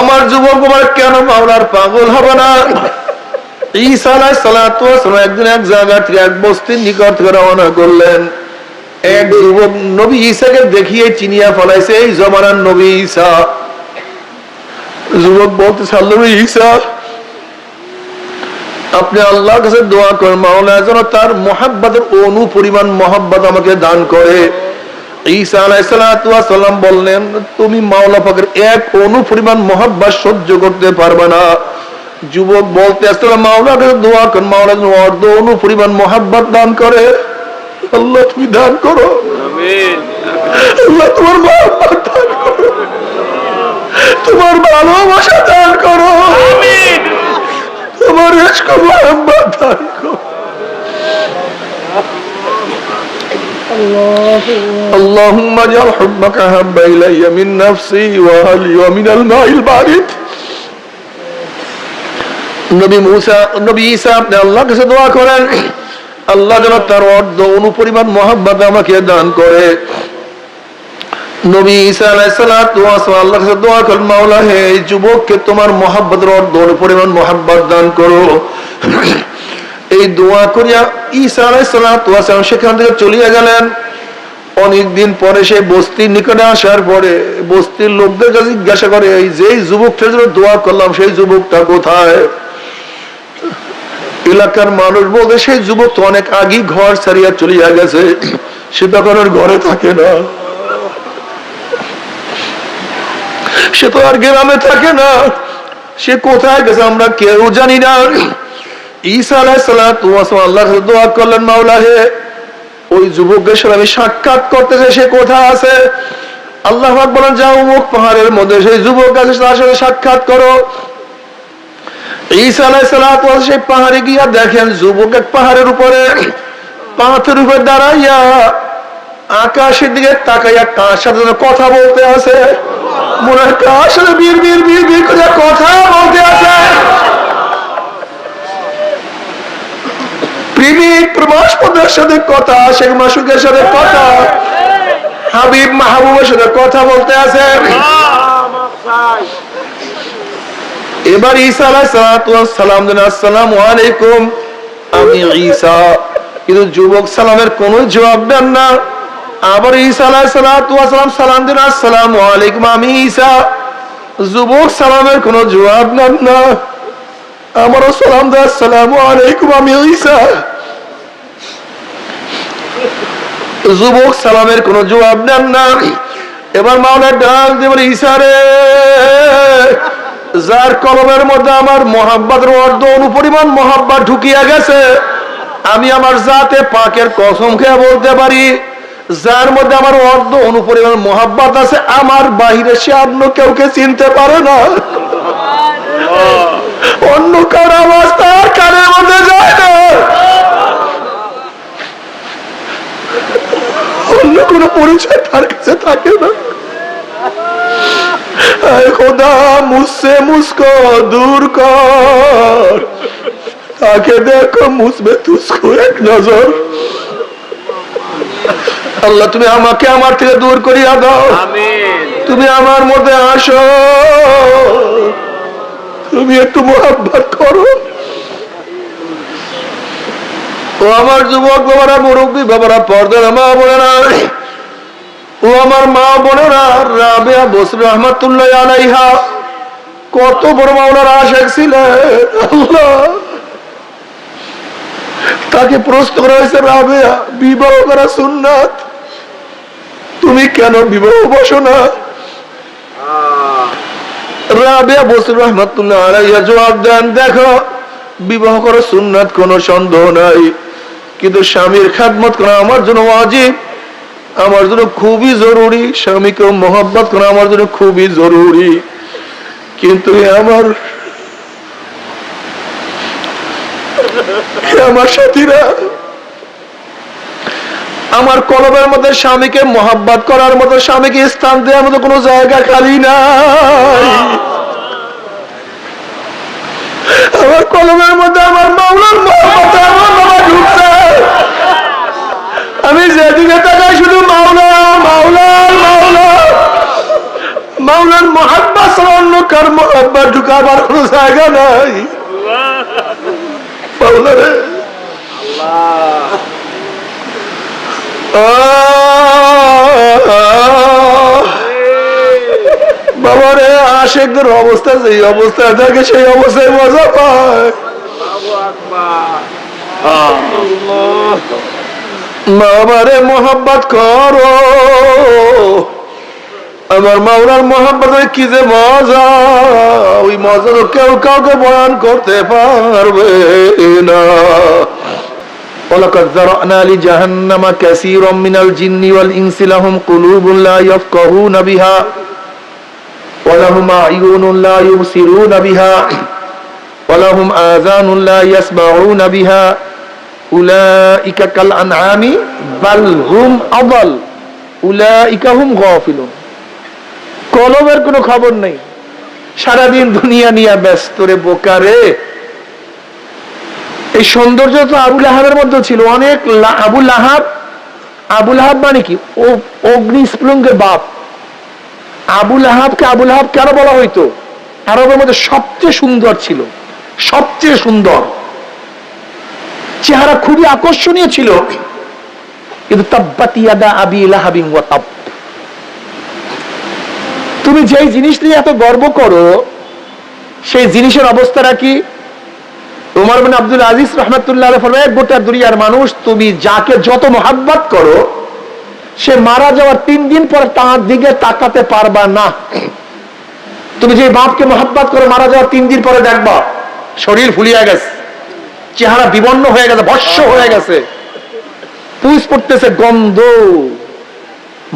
আমার যুবক কেন মাওলার পাগল হবে না? ঈসা একদিন এক জায়গা থেকে এক বস্তির নিকট রওনা করলেন। এক যুবক নবী ঈসাকে দেখিয়ে চিনিয়া ফলাইছে, এই জমানার নবী ঈসা। যুবক বলতে ছাড়ল ঈসা, আপনি আল্লাহর কাছে দোয়া করেন মাওলা যেন তার মহাব্বতের অনু পরিমাণ মহাব্বত আমাকে দান করে। ঈসা আলাইসালাম বললেন তুমি মাওলা পাকের এক অনু পরিমাণ মহাব্বত সহ্য করতে পারবে না। যুবক বলতে আসলে মাওলার দোয়া করেন মাওলা অর্ধ অনু পরিমাণ মহাব্বত দান করে। আল্লাহ তুমি দান করো। আল্লাহ তোমার মহাব্বত দান করো। তোমার ভালোবাসা দান করো। তোমার মোহাম্মদ দান করো। اللهم اجعل حبك احب الي من نفسي واهلي ومن الماء البارد নবী মুসা নবী ঈসা আপনি আল্লাহর কাছে দোয়া করেন আল্লাহ যেন তার অর্ধ অনুপরিমাণ মহাব্বত আমাকে দান করে নবী ঈসা আলাইহিসসালাম আল্লাহর কাছে দোয়া করেন মাওলা হে এই যুবককে তোমার মহাব্বতের অর্ধ অনুপরিমাণ মহাব্বত দান করো এই দোয়া করিয়া ঈসা আলাইহিসসালাম সেখান থেকে চলিয়া গেলেন। অনেকদিন পরে সে বস্তির নিকটে আসার পরে বস্তির লোকদের কাছে জিজ্ঞাসা করে, এই যেই যুবকটার জন্য দোয়া করলাম, সেই যুবকটা কোথায়? এলাকার মানুষ বলতে, সেই যুবক তো অনেক আগেই ঘর ছাড়িয়া চলিয়া গেছে, সে তখন ঘরে থাকে না। সে তো আর গ্রামে থাকে না। সে কোথায় গেছে আমরা কেউ জানি না। ঈসা আলাহ সাল্লাহ আল্লাহ দোয়া করলেন মাওলা হে ওই যুবকের সাথে আমি সাক্ষাৎ সে কোথায় আছে? আল্লাহ বলেন, যাও মুখ পাহাড়ের মধ্যে, সেই যুবক আছে, তার সাথে সাক্ষাৎ করো। ঈসা সেই পাহাড়ে গিয়া দেখেন, যুবক এক পাহাড়ের উপরে, পাথরের উপর দাঁড়াইয়া আকাশের দিকে তাকাইয়া কার সাথে কথা বলতে আছে। মনে হয় কার সাথে বীর বীর বীর বীর করে কথা বলতে আছে। প্রেমিক প্রবাসপদের সাথে কথা, শেখ মাসুকের সাথে কথা, হাবিব মাহবুবের সাথে কথা বলতে এবার ঈসা সালাম আলাইকুম। আমি ঈসা, কিন্তু যুবক সালামের কোন জবাব দেন না। আবার ঈসা আলাইসালাম সালাম দেন আসসালাম আলাইকুম। আমি ঈসা, যুবক সালামের কোন জবাব দেন না। আমারও সালাম দেন সালাম আলাইকুম, আমি ঈসা। যুবক, সালামের কোন জবাব দেন না এবার মাওলার ডাক দেবেন ঈশারে যার কলমের মধ্যে আমার মহাব্বাতের অর্ধ অনুপরিমাণ মহাব্বাত ঢুকিয়া গেছে, আমি আমার জাতে পাকের কসম খেয়ে বলতে পারি, যার মধ্যে আমার অর্ধ অনুপরিমাণ মহাব্বাত আছে, আমার বাহিরে সে অন্য কেউকে চিনতে পারে না। অন্য কার আওয়াজ তার কানের মধ্যে যায় না। অন্য কোন পরিচয় তার কাছে থাকে না। খোদা মুসে মুসকো দূর কর। তাকে দেখো মুসবে তুসকো এক নজর। আল্লাহ তুমি আমাকে আমার থেকে দূর করিয়া দাও। তুমি আমার মধ্যে আসো। তুমি একটু মোহাব্বত করো। ও আমার যুবক বাবারা, মুরব্বী বাবারা, পর্দার মা বোনেরা, ও আমার মা বোনেরা, রাবেয়া বসর রহমতুল্লাহ আলাইহা, কত বড় মাওলার আশেক ছিলেন, আল্লাহ। তাকে প্রশ্ন করা হয়েছে, রাবেয়া, বিবাহ করা সুন্নাত? তুমি কেন বিবাহ বসো না? রাবেয়া বসর রহমতুল্লাহ আলাইহা জবাব দেন, দেখো, বিবাহ সুন্নাত কোনো সন্দেহ নাই। কিন্তু স্বামীর খাদমত করা আমার জন্য ওয়াজিব। আমার জন্য খুবই জরুরি। স্বামীকে মোহাম্মত করা আমার জন্য খুবই জরুরি। কিন্তু আমার আমার সাথীরা আমার কলমের মধ্যে স্বামীকে মোহাব্বত করার মতো, স্বামীকে স্থান দেওয়ার মতো কোনো জায়গা খালি নাই। আমার কলমের মধ্যে আমার মাওলার মোহাম্মত আমার বাবা ঢুকছে। আমি যেদিকে তাকাই শুধু মাওলা মাওলা মাওলা। মাওলার মহাব্বা ছাড়া অন্য কার মোহাব্বত ঢুকাবার কোনো জায়গা নাই। মাওলা রে। আহ! বাবা রে আশেকদের অবস্থা সেই অবস্থায় থাকে সেই অবস্থায় মজা পায়। বাবারে, মোহাব্বত করো। আমার মাওলার মোহাম্মতের কি যে মজা, ওই মজা কেউ কাউকে বয়ান করতে পারবে না। ولقد ذرأنا لجهنم كثيرا من الجن والإنس لهم قلوب لا يفقهون بها ولهم أعين لا يبصرون بها ولهم آذان لا يسمعون بها أولئك كالأنعام بل هم أضل أولئك هم غافلون কলমের কোনো খবর নেই সারাদিন দুনিয়া নিয়ে ব্যস্ত রে বোকারে এই সৌন্দর্য তো আবুল আহাবের মধ্যে ছিল। অনেক আবুল আহাব আবুল আহাব মানে কি? ও অগ্নি স্প্লুঙ্গের বাপ। আবুল আহাবকে আবুল আহাব কেন বলা হইতো। আরবের মধ্যে সবচেয়ে সুন্দর ছিল। সবচেয়ে সুন্দর। চেহারা খুবই আকর্ষণীয় ছিল। কিন্তু তাব্বাতিয়াদা আবি লাহাবিন ওয়া তাব। তুমি যেই জিনিস নিয়ে এত গর্ব করো, সেই জিনিসের অবস্থাটা কি? তোমার মানে আব্দুল আজিজ রহমতুল্লাহ গোটা দুনিয়ার মানুষ, তুমি যাকে যত মহাব্বত করো, সে মারা যাওয়ার তিন দিন পর তার দিকে তাকাতে পারবা না। তুমি যে বাপকে মহাব্বত করে, মারা যাওয়ার তিন দিন পরে দেখবা, শরীর ফুলিয়া গেছে, চেহারা বিবন্ন হয়ে গেছে, ভস্য হয়ে গেছে। পুষ পড়তেছে গন্ধ,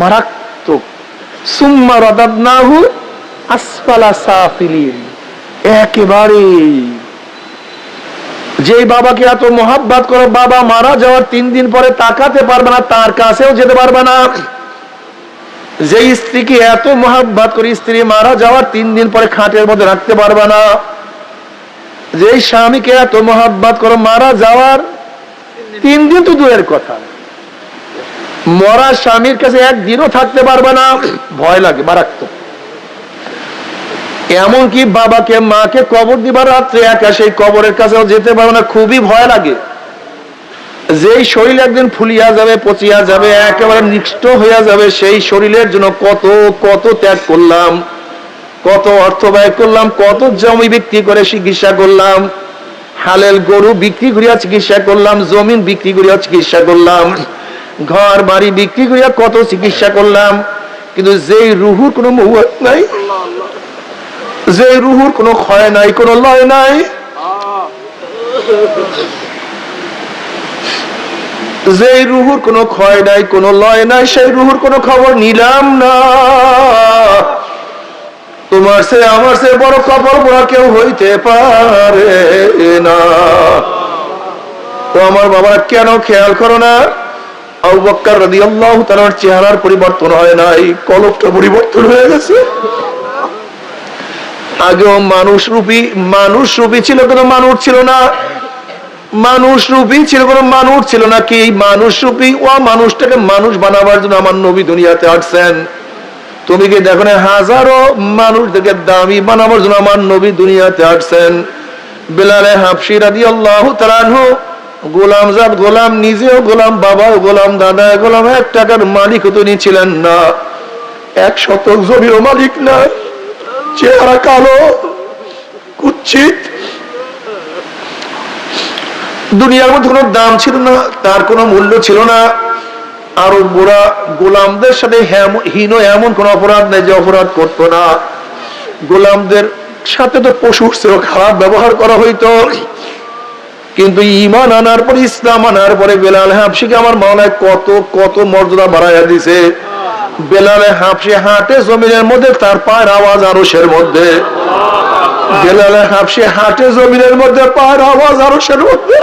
মারাত্মক। সুম্মা রাদাদনাহু আসফালা সাফিলিন। একেবারে যে বাবাকে এত মহাব্বাত করো বাবা মারা যাওয়ার তিন দিন পরে তাকাতে পারবে না, তার কাছেও যেতে পারবে না। যে স্ত্রীকে এত মহাব্বাত করে স্ত্রী মারা যাওয়ার তিন দিন পরে খাটের মধ্যে রাখতে পারবে না। যে স্বামীকে এত মহাব্বাত করো মারা যাওয়ার তিন দিন তো দূরের কথা। মরা স্বামীর কাছে একদিনও থাকতে পারবে না। ভয় লাগে মারাত্মক। এমনকি বাবাকে, মাকে কবর দিবার রাত্রে একা সেই কবরের কাছেও যেতে পারবে না, খুবই ভয় লাগে। যেই শরীর একদিন ফুলিয়া যাবে, পচিয়া যাবে, একেবারে নিষ্ঠ হইয়া যাবে, সেই শরীরের জন্য কত কত ত্যাগ করলাম, কত অর্থ ব্যয় করলাম, কত জমি বিক্রি করে চিকিৎসা করলাম, হালেল গরু বিক্রি করিয়া চিকিৎসা করলাম, জমিন বিক্রি করিয়া চিকিৎসা করলাম, ঘর বাড়ি বিক্রি করিয়া কত চিকিৎসা করলাম, কিন্তু যেই রুহুর কোনো মহুয়াত নাই। যে রুহুর কোনো ক্ষয় নাই, কোনো লয় নাই। যে রুহুর কোনো ক্ষয় নাই, কোনো লয় নাই, সেই রুহুর কোনো খবর নিলাম না। তোমার সে আমার সে বড় কবর পড়া কেউ হইতে পারে না। তো আমার বাবা কেন খেয়াল করো না? আবু বক্কর রাদিয়াল্লাহু তাআলার চেহারার পরিবর্তন হয় নাই কলকটা পরিবর্তন হয়ে গেছে। আগেও মানুষ রূপী মানুষ রূপী ছিল, কোনো মানুষ ছিল না। মানুষ রূপী ছিল, কোনো মানুষ ছিল না কি? মানুষ রূপী ও মানুষটাকে মানুষ বানাবার জন্য আমার নবী দুনিয়াতে আসছেন। তুমি কি দেখো না হাজারো মানুষদেরকে দামি বানাবার জন্য আমার নবী দুনিয়াতে আসছেন? বেলালে হাফসি রাদি আল্লাহ তালানহু গোলাম জাত গোলাম, নিজেও গোলাম, বাবাও গোলাম দাদা গোলাম, এক টাকার মালিক তিনি ছিলেন না। এক শতক জমিও মালিক না চেহারা কালো, কুচ্ছিত। দুনিয়ার মধ্যে কোনো দাম ছিল না, তার কোনো মূল্য ছিল না। আরও বুড়া গোলামদের সাথে হীন এমন কোন অপরাধ নেই যে অপরাধ করতো না। গোলামদের সাথে তো পশুর চেয়েও খারাপ ব্যবহার করা হইতো। কিন্তু ইমান আনার পরে, ইসলাম আনার পরে বেলাল হাফসিকে আমার মাওলায় কত কত মর্যাদা বাড়াইয়া দিছে। বেলালে হাফসি হাটে জমিনের মধ্যে, তার পায়ের আওয়াজ আরসের মধ্যে। বেলালে হাফসি হাটে জমিনের মধ্যে, পায়ের আওয়াজ মধ্যে।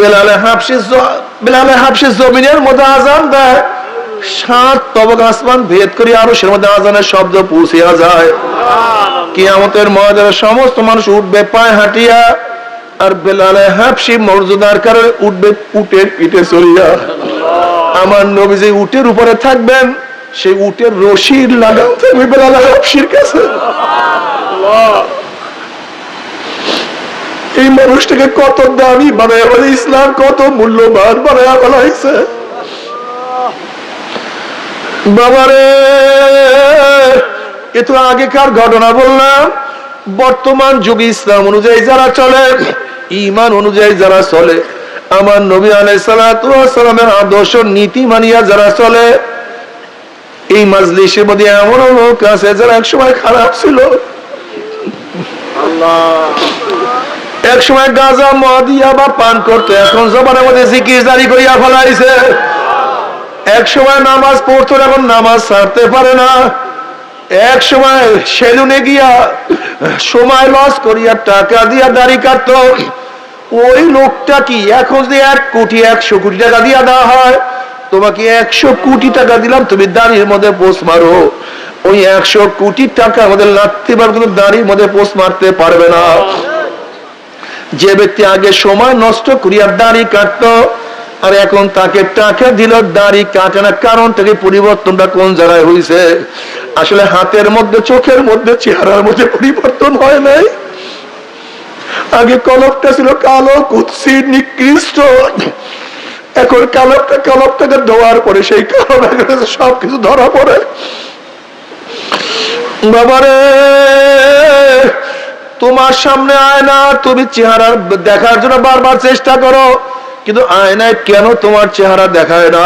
বেলালে বেলালে জমিনের মধ্যে আজান দেয়। সাত তবক আসমান ভেদ করি আরসের মধ্যে আজানের শব্দ পৌঁছিয়া যায়। কিয়ামতের সমস্ত মানুষ উঠবে পায়ে হাঁটিয়া, আর বেলালে হাফসি মর্যাদার কারণে উঠবে উটের পিঠে চলিয়া। আমার নবী যে উটের উপরে থাকবেন, সেই উটের রশির লাগাম থাকবে বেলাল হাফসির কাছে। এই মানুষটাকে কত দামি বানায় বলে, ইসলাম কত মূল্যবান বানায় বলা হয়েছে। বাবারে, এ তো আগেকার ঘটনা বললাম। বর্তমান যুগে ইসলাম অনুযায়ী যারা চলে, ইমান অনুযায়ী যারা চলে আমার নবী আলাইসালামের আদর্শ নীতি মানিয়া যারা চলে এই মাজলিসের মধ্যে এমন লোক আছে যারা একসময় খারাপ ছিল। এক সময় গাঁজা মদিয়া বা পান করতো এখন জবানের মধ্যে জিকির জারি করিয়া ফেলাইছে। এক সময় নামাজ পড়তো এখন নামাজ ছাড়তে পারে না। এক সময় সেলুনে গিয়া সময় লস করিয়া টাকা দিয়া দাড়ি কাটতো। ওই লোকটা কি? এখন যদি এক কোটি একশো কোটি টাকা দিয়া দেওয়া হয়, তোমাকে একশো কোটি টাকা দিলাম, তুমি দাড়ির মধ্যে পোষ মারো। ওই একশো কোটি টাকা আমাদের লাগতে পারবে, কিন্তু দাড়ির মধ্যে পোষ মারতে পারবে না। যে ব্যক্তি আগে সময় নষ্ট করিয়া দাড়ি কাটতো, আর এখন তাকে টাকা দিল, দাড়ি কাটে না, কারণ থেকে পরিবর্তনটা কোন জায়গায় হয়েছে আসলে হাতের মধ্যে, চোখের মধ্যে, চেহারার মধ্যে পরিবর্তন হয় নাই? আগে কলপটা ছিল কালো, কুৎসি, নিকৃষ্ট। এখন কালপটা, কলপটাকে দেওয়ার পরে সেই কালো সব কিছু ধরা পড়ে। বাবারে, তোমার সামনে আয়না, তুমি চেহারা দেখার জন্য বারবার চেষ্টা করো, কিন্তু আয়নায় কেন তোমার চেহারা দেখায় না?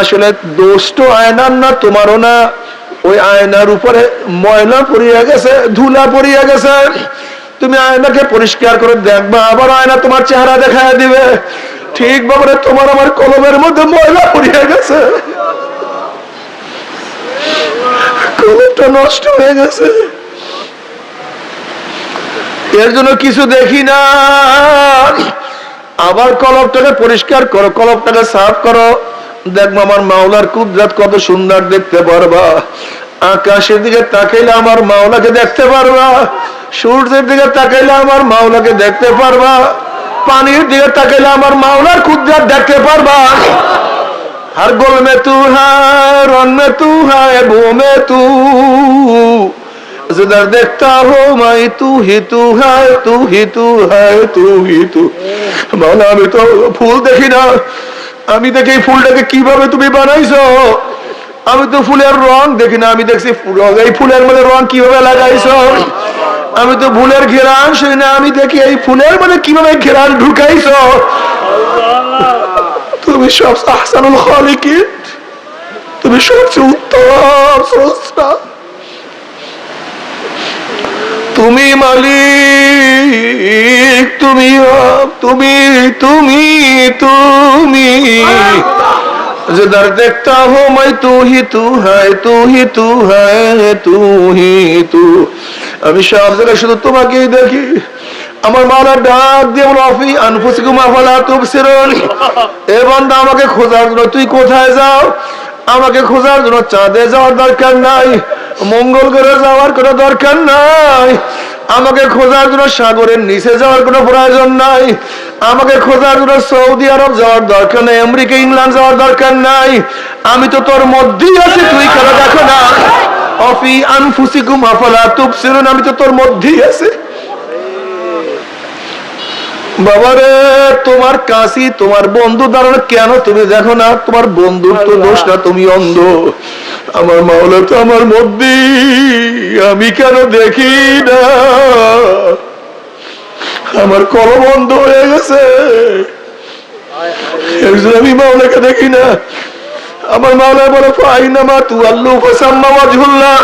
আসলে দোষ তো আয়নার না, তোমারও না। ওই আয়নার উপরে ময়লা পড়িয়া গেছে, ধুলা পড়িয়া গেছে। তুমি আয়নাকে পরিষ্কার করে দেখবা, আবার আয়না তোমার চেহারা দেখায় দিবে। ঠিক বাবারে, তোমার আমার কলমের মধ্যে ময়লা পড়িয়া গেছে। কলমটা নষ্ট হয়ে গেছে। এর জন্য কিছু দেখি না। আবার কলপটাকে পরিষ্কার করো কলপটাকে সাফ করো। দেখব আমার মাওলার কুদরাত কত সুন্দর দেখতে পারবা। আকাশের দিকে তাকাইলে আমার মাওলাকে দেখতে পারবা। সূর্যের দিকে তাকাইলে আমার মাওলাকে দেখতে পারবা পানির দিকে তাকাইলে আমার মাওলার কুদরাত দেখতে পারবা हर गुल में तू है रन में तू है बू में तू जिधर देखता हो मैं तू ही तू है तू ही तू है तू ही तू মাওলা আমি তো ফুল দেখি না আমি দেখি এই ফুলটাকে কিভাবে তুমি বানাইছো আমি তো ফুলের রং দেখি না আমি দেখছি ফুল- এই ফুলের মধ্যে রং কিভাবে লাগাইছো আমি তো ফুলের ঘেরান শুনি না আমি দেখি এই ফুলের মধ্যে কীভাবে ঘেরান ঢুকাইছো? তুমি সব আহসানুল খালিকিন। তুমি সবচেয়ে উত্তম স্রষ্টা। তুমি মালিক, তুমি তুমি তুমি তুমি। जिधर देखता हो मैं तू ही तू है तू ही तू है तू ही तू আমি সব জায়গায় শুধু তোমাকেই দেখি আমার মালা ডাক দিয়ে বলো অফি আনফুসিকুম আফালা তুবসিরুন এ বান্দা আমাকে খোঁজার জন্য তুই কোথায় যাও আমাকে খোঁজার জন্য চাঁদে যাওয়ার দরকার নাই মঙ্গল গ্রহে যাওয়ার কোনো দরকার নাই আমাকে খোঁজার জন্য সাগরের নিচে যাওয়ার কোনো প্রয়োজন নাই। আমাকে খোঁজার জন্য সৌদি আরব যাওয়ার দরকার নেই আমেরিকা ইংল্যান্ড যাওয়ার দরকার নাই। আমি তো তোর মধ্যেই আছি তুই কেন দেখো না? অফি আনফুসিকুম আফালা তুবসিরুন আমি তো তোর মধ্যেই আছি। বাবারে তোমার কাশি তোমার বন্ধু দাঁড়ানো কেন তুমি দেখো না? তোমার বন্ধুর তো দোষ না তুমি অন্ধ। আমার মাওলা তো আমার মধ্যে আমি কেন দেখি না? আমার কল বন্ধ হয়ে গেছে। আমি মাওলাকে দেখি না। আমার মাওলা বলে, ফাইনামা তু আল্লু ফাসাম্মা ওয়াজহুল্লাহ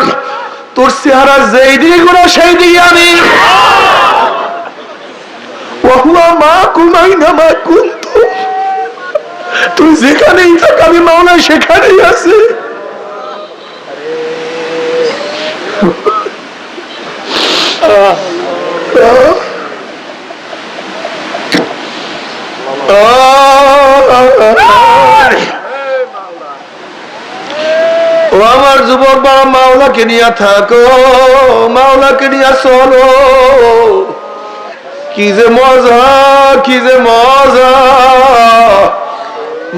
তোর চেহারা যেই দিকে ঘোরা, সেই দিকে আমি। ওয়াহুয়া মা কুমাইনা মা কুন্তু তুই যেখানেই থাক, আমি মাওলা সেখানেই আছে। ও আমার যুবক বাবা, মাওলাকে নিয়ে থাকো, মাওলাকে নিয়ে চলো। কি যে মজা, কি যে মজা।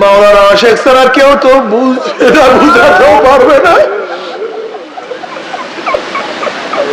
মাওলানা আশেখ ছাড়া কেউ তো বুঝবে না বুঝাতেও পারবে না।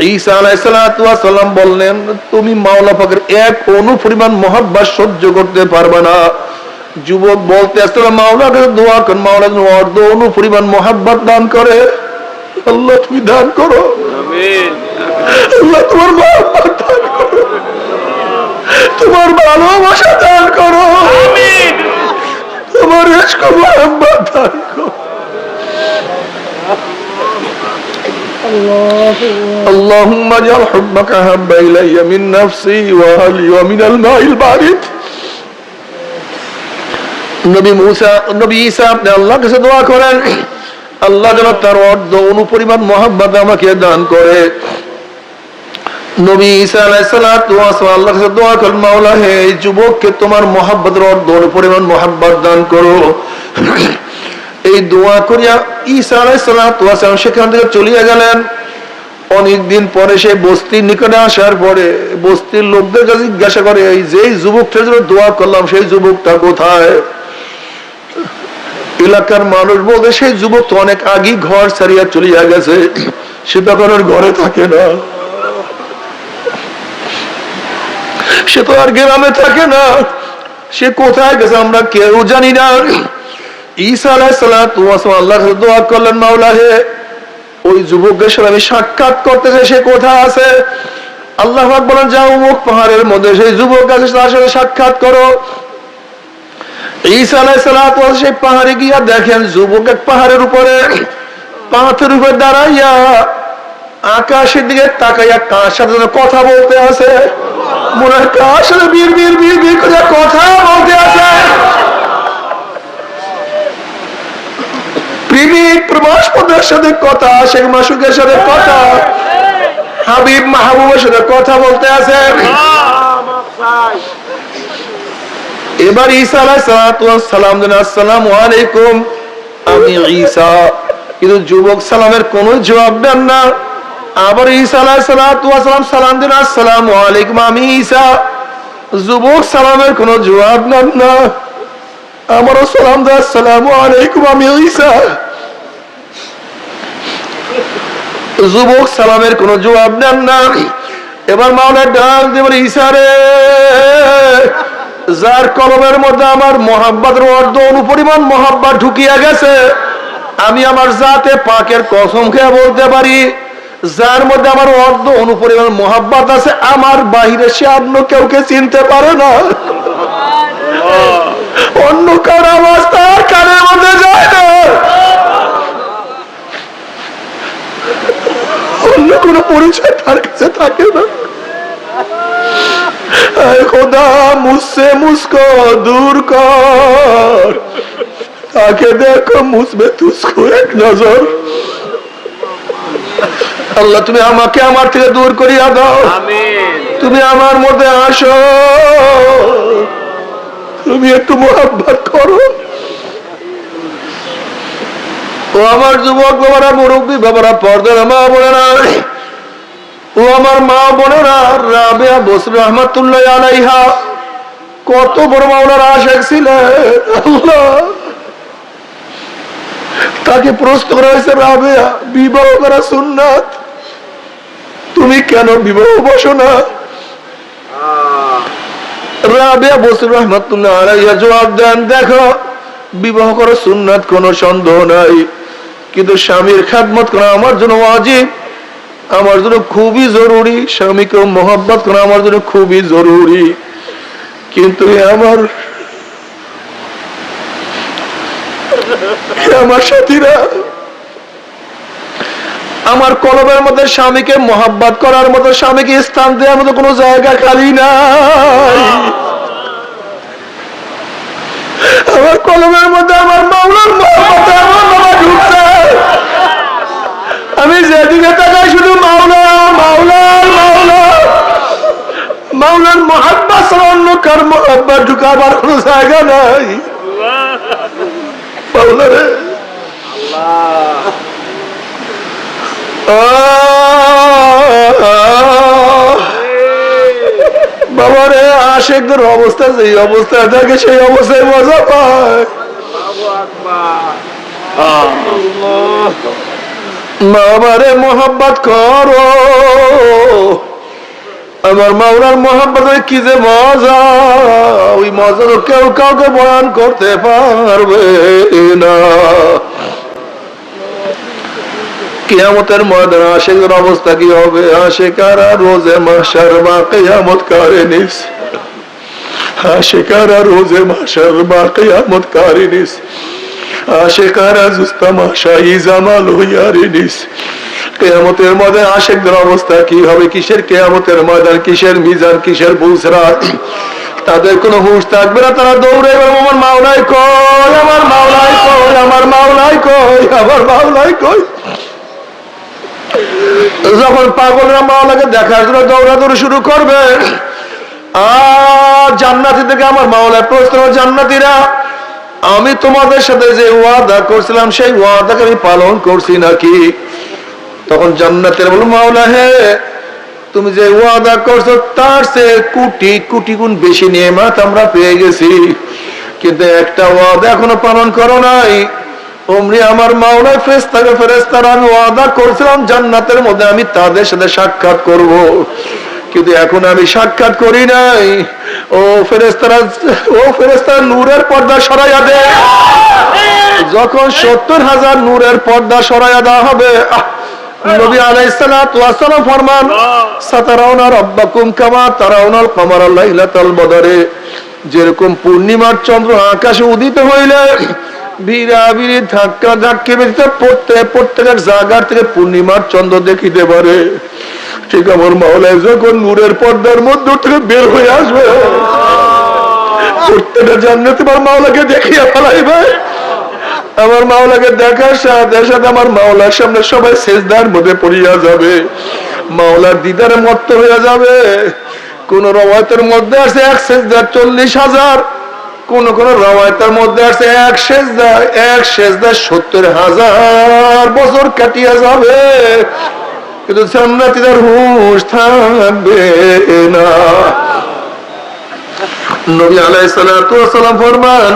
ঈসা আলাইসালাম বললেন তুমি মাওলা পাকের এক অনু পরিমাণ মহাব্বত সহ্য করতে পারবে না। যুবক বলতে আসলে মাওলার কাছে দোয়া করেন মাওলা অর্ধ অনু পরিমাণ মহাব্বত দান করে। আল্লাহ তুমি দান করো। আল্লাহ তোমার মহাব্বত দান করো। তোমার ভালোবাসা দান করো। তোমার ইশক মোহাম্মদ দান করো। اللهم اجعل حبك احب الي من نفسي واهلي ومن الماء البارد নবী মুসা নবী ঈসা আপনি আল্লাহর কাছে দোয়া করেন আল্লাহ যেন তার অর্ধ অনুপরিমাণ মহাব্বত আমাকে দান করে নবী ঈসা আলাইহিসসালাতু ওয়াসসালাম আল্লাহর কাছে দোয়া করেন মাওলা হে এই যুবককে তোমার মহাব্বতের অর্ধ অনুপরিমাণ মহাব্বত দান করো এই দোয়া করিয়া ঈসা ওয়াসসালাম সেখান থেকে চলিয়া গেলেন। অনেকদিন পরে সেই বস্তির নিকটে আসার পরে বস্তির লোকদের কাছে জিজ্ঞাসা করে, এই যেই যুবকটার জন্য দোয়া করলাম, সেই যুবকটা কোথায়? এলাকার মানুষ বলতে, সেই যুবক তো অনেক আগেই ঘর ছাড়িয়া চলিয়া গেছে, সে তখন ঘরে থাকে না। সে তো আর গ্রামে থাকে না। সে কোথায় গেছে আমরা কেউ জানি না। ঈসা আলাহ সালাম আল্লাহ দোয়া করলেন মাওলা হে ওই যুবকের সাথে আমি সাক্ষাৎ করতেছে সে কোথায় আছে? আল্লাহ বলেন, যাও মুখ পাহাড়ের মধ্যে, সেই যুবক আছে, তার সাথে সাক্ষাৎ করো। ঈসা সালাতু ওয়াস সেই পাহাড়ে গিয়া দেখেন, যুবক এক পাহাড়ের উপরে পাথরের উপরে দাঁড়াইয়া আকাশের দিকে তাকাইয়া কার সাথে কথা বলতে আছে। মনে হয় কার সাথে বীর বীর বীর বীর করে কথা বলতে আছে। প্রেমিক প্রবাসপদের সাথে কথা, শেখ মাসুকের সাথে কথা। হাবিব মাহবুবের সাথে কথা বলতে এবার ঈসা আলাইহিস সালাম দেন আসসালামু আলাইকুম। আমি ঈসা, কিন্তু যুবক সালামের কোনো জবাব দেন না। আবার ঈসা আলাইহিস সালাম সালাম দেন, আসসালামু আলাইকুম। আমি ঈসা, যুবক সালামের কোনো জবাব দেন না। আমারও সালাম দেন, আসসালামু আলাইকুম। আমি ঈসা। যুবক সালামের কোনো জবাব দেন না এবার মাওলার ডাক দেবেন ঈশারে যার কলমের মধ্যে আমার মহাব্বাতের অর্ধ অনুপরিমাণ মহাব্বা ঢুকিয়া গেছে আমি আমার জাতে পাকের কসম খেয়ে বলতে পারি যার মধ্যে আমার অর্ধ অনুপরিমাণ মহাব্বাত আছে আমার বাহিরে সে অন্য কেউকে চিনতে পারে না। অন্য কার আওয়াজ তার কানের মধ্যে যায় না। অন্য কোন পরিচয় তার কাছে থাকে না। খোদা মুঝকো দূর কর। তাকে দেখো মুঝবে তুঝকো এক নজর। আল্লাহ তুমি আমাকে আমার থেকে দূর করিয়া দাও। তুমি আমার মধ্যে আসো। তুমি একটু মোহাব্বত করো। ও আমার যুবক বাবারা মুরব্বী বাবারা, পর্দার মা বোনেরা, ও আমার মা বোনেরা, রাবেয়া বসর রহমতুল্লাহ আলাইহা, কত বড় মাওলার আশেক ছিলেন তাকে প্রশ্ন করা হয়েছে, রাবেয়া, বিবাহ করা সুন্নাত? তুমি কেন বিবাহ বসো না? রাবেয়া বসর রহমতুল্লাহ আলাইহা জবাব দেন, দেখো, বিবাহ করা সুন্নাত কোনো সন্দেহ নাই। কিন্তু স্বামীর খাদমত করা আমার জন্য অজীব আমার জন্য খুবই জরুরি। স্বামীকে মোহাম্মত করা আমার জন্য খুবই জরুরি। কিন্তু আমার আমার সাথীরা, আমার কলবের মধ্যে স্বামীকে মোহাব্বত করার মতো, স্বামীকে স্থান দেওয়ার মতো কোনো জায়গা খালি নাই। আমার কলমের মধ্যে আমার মাওলার মহব্বত আমার বাবা ঢুকছে আমি যেদিকে তাকাই শুধু মাওলা মাওলা মাওলা। মাওলার মহাব্বা ছাড়া অন্য কার মহাব্বা ঢুকাবার কোনো জায়গা নাই। আশেকদের অবস্থা যেই অবস্থায় থাকে সেই অবস্থায় মজা পায়। বাবারে মোহাব্বত করো। আমার মাওলার মোহাম্মতের কি যে মজা, ওই মজা তো কেউ কাউকে বয়ান করতে পারবে না। কিয়ামতের ময়দানে আশেকের অবস্থা কি হবে? আশেকারা রোজে মাসার বা কিয়ামত কারে নিস। আশেকারা রোজে মাসার বা কিয়ামত করে নিস। জামাল হইয়ারে নিস। কেয়ামতের আশেকদের অবস্থা কি হবে? কিসের কেয়ামতের ময়দান? কিসের মিজান? কিসের তাদের কোনো হুঁশ থাকবে না, তারা দৌড়ে আমার মাওলাই কই আমার মাওলাই কই আমার মাওলাই কই আমার মাওলাই কই যখন পাগলরা মাওলাকে দেখার জন্য দৌড়াদৌড়ি শুরু করবে, আর জান্নাতি থেকে আমার মাওলায় প্রশ্ন জান্নাতিরা আমি তোমাদের সাথে যে ওয়াদা করছিলাম, সেই ওয়াদাকে আমি পালন করছি নাকি? তখন জান্নাতের বলো মাওলা হে, তুমি যে ওয়াদা করছ, তার সে কোটি কোটি গুণ বেশি নিয়ামত আমরা পেয়ে গেছি। কিন্তু একটা ওয়াদা এখনও পালন করো নাই। অমনি আমার মাওলা ফেরেস্তাকে ফেরেস্তারা আমি ওয়াদা করছিলাম, জান্নাতের মধ্যে আমি তাদের সাথে সাক্ষাৎ করব। কিন্তু এখন আমি সাক্ষাৎ করি নাই। ও ফেরেস্তারা ও ফেরেস্তারা নূরের পর্দা সরাইয়া দে। যখন সত্তর হাজার নূরের পর্দা সরাইয়া দেওয়া হবে নবী ফরমান তারাউনাল কমারা বদরে। যেরকম পূর্ণিমার চন্দ্র আকাশে উদিত হইলে, বিরাবিরি ধাক্কা ধাক্কি পড়তে প্রত্যেকের জায়গার থেকে পূর্ণিমার চন্দ্র দেখিতে পারে। ঠিক আমার মাওলায় যখন নূরের পর্দার মধ্য থেকে বের হয়ে আসবে প্রত্যেকটা জান্নাতে আমার মাওলাকে দেখিয়া ফেলাইবে। আমার মাওলাকে দেখার সাথে সাথে আমার মাওলার সামনে সবাই সেজদার মধ্যে পড়িয়া যাবে। মাওলার দিদারে মত্ত হইয়া যাবে। কোন রবায়তের মধ্যে আছে এক সেজদার চল্লিশ হাজার, কোন কোন রবায়তের মধ্যে আছে এক সেজদা এক সেজদা সত্তর হাজার বছর কাটিয়া যাবে। কিন্তু জান্নাতীদের হুঁশ থাকবে না। নবী সালাম ফরমান,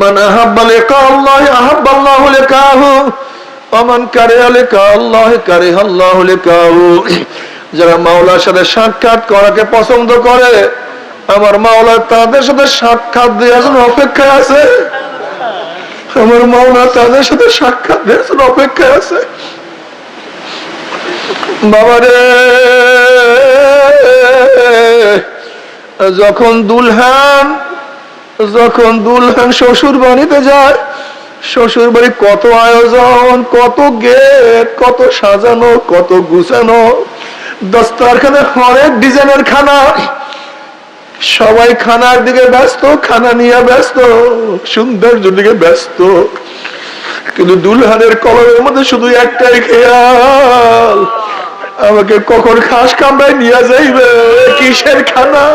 মান আহাব্বা লিকা আল্লাহ আহাব্বা আল্লাহ লিকাহু লিকা আল্লাহ কারিহা আল্লাহ লিকাহু। যারা মাওলার সাথে সাক্ষাৎ করাকে পছন্দ করে, আমার মাওলা তাদের সাথে সাক্ষাৎ দেওয়ার জন্য অপেক্ষায় আছে। আমার মাওলা তাদের সাথে সাক্ষাৎ দেওয়ার জন্য অপেক্ষায় আছে। যখন দুলহান যখন দুলহান শ্বশুর বাড়িতে যায় শ্বশুর বাড়ি কত আয়োজন, কত গেট, কত সাজানো, কত গুছানো, দস্তারখানে হরেক ডিজাইনের খানা। সবাই খানার দিকে ব্যস্ত, খানা নিয়ে ব্যস্ত, সৌন্দর্যের দিকে ব্যস্ত। কিন্তু দুলহানের কলমের মধ্যে শুধু একটাই খেয়াল, আমাকে কখন খাস কামড়ায় নিয়ে যাইবে? কিসের খানা?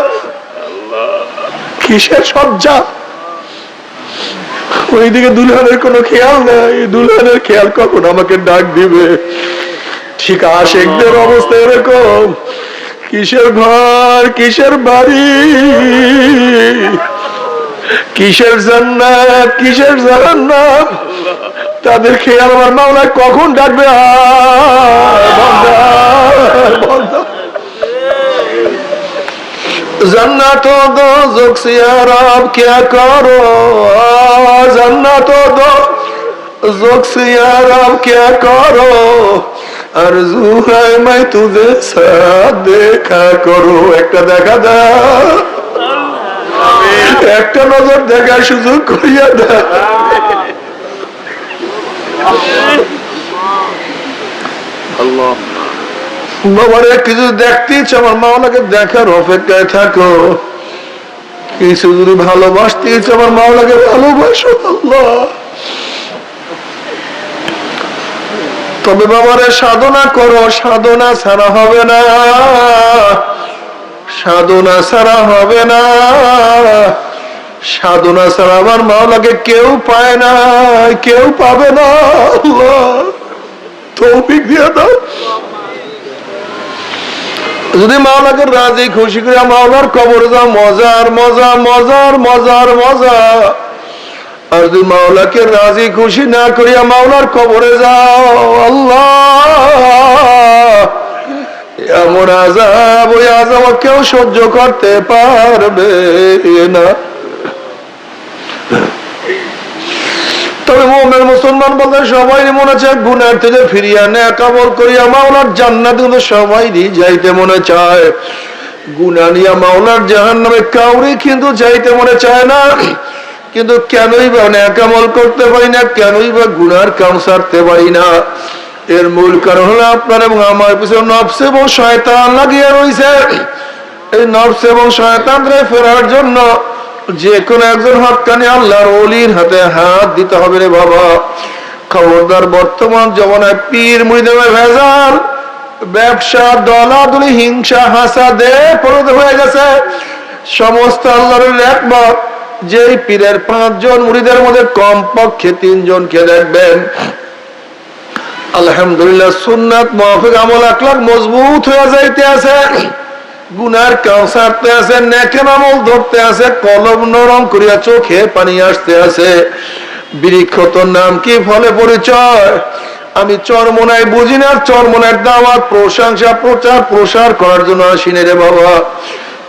কিসের সজ্জা ওইদিকে দুলহানের কোনো খেয়াল নাই। দুলহানের খেয়াল কখন আমাকে ডাক দিবে? ঠিক আশেকদের অবস্থা এরকম। কিসের ঘর, কিসের বাড়ি? কিসের জান্নাত, কিসের তাদের খেয়াল আমার মাওলা কখন ডাকবে? জান্নাত দো যোগসিয়ারাব কে করো? জান্নাত দো যোগসিয়ারাব কে করো? আর জুহাই মাই তুদের সাথ দেখা করো। একটা দেখা দাও। একটা নজর দেখার সুযোগ করিয়া আল্লাহ। বাবারে কিছু দেখতে ইচ্ছে আমার মাওলাকে দেখার অপেক্ষায় থাকো। কিছু যদি ভালোবাসতে ইচ্ছে আমার মাওলাকে ভালোবাসো আল্লাহ। তবে বাবারে সাধনা করো সাধনা ছাড়া হবে না। সাধনা ছাড়া হবে না। সাধনা ছাড়া আমার মাওলাকে কেউ পায় না, কেউ পাবে না। তৌফিক দিয়ে দাও। যদি মাওলাকে রাজি, খুশি করে মাওলার কবর যাও, মজার মজা মজার মজার মজা আর যদি মাওলাকে রাজি, খুশি না করিয়া মাওলার কবরে যাও, আল্লাহ, এমন আজাব ওই আজাব কেউ সহ্য করতে পারবে না। তবে মোমের মুসলমান বলতে সবাই মনে চায় গুনার থেকে ফিরিয়া নেয় কাবর করিয়া মাওলার জান্নাত কিন্তু সবাই যাইতে মনে চায়। মাওলার জাহান নামে কাউরি কিন্তু যাইতে মনে চায় না। কিন্তু কেনই বা ন্যাকামল করতে পারি না, কেনই বা গুনার কাম সারতে পারি না। এর মূল কারণ হলো আপনার এবং আমার পিছনে নফস এবং শয়তান লাগিয়ে রয়েছে এই নফস এবং শয়তান ফেরার জন্য যে কোনো একজন হকানি আল্লাহর অলির হাতে হাত দিতে হবে রে বাবা। খবরদার বর্তমান জমানায় পীর মুড়িদেবে ভেজাল, ব্যবসা, দলাদলি, হিংসা হাসা দে পরিণত হয়ে গেছে। সমস্ত আল্লাহর একমত যেই পীরের পাঁচজন মুড়িদের মধ্যে কমপক্ষে তিনজনকে দেখবেন। আলহামদুলিল্লাহ সুন্নাত মহফিক আমল আকলাক মজবুত হয়ে যাইতে আছে। গুনার কাউ সারতে আছে নেকেন আমল ধরতে আছে, কলম নরম করিয়া চোখে পানি আসতে আছে। বৃক্ষ নাম কি ফলে পরিচয়? আমি চরমনায় বুঝি না, চরমনের দাওয়াত, প্রশংসা, প্রচার, প্রসার করার জন্য আসিনি রে বাবা।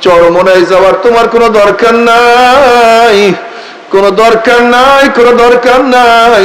চরমনায় যাওয়ার তোমার কোনো দরকার নাই, কোনো দরকার নাই, কোনো দরকার নাই।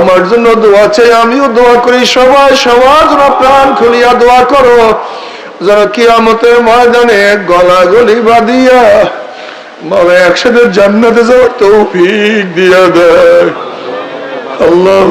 আমার জন্য দোয়া চাই, আমিও দোয়া করি, সবাই সবার জন্য প্রাণ খুলিয়া দোয়া করো। যারা কিয়ামতের ময়দানে গলা গলি বাঁধিয়া মানে একসাথে জান্নাতে যাওয়ার তৌফিক দিয়া দেয়। আল্লাহ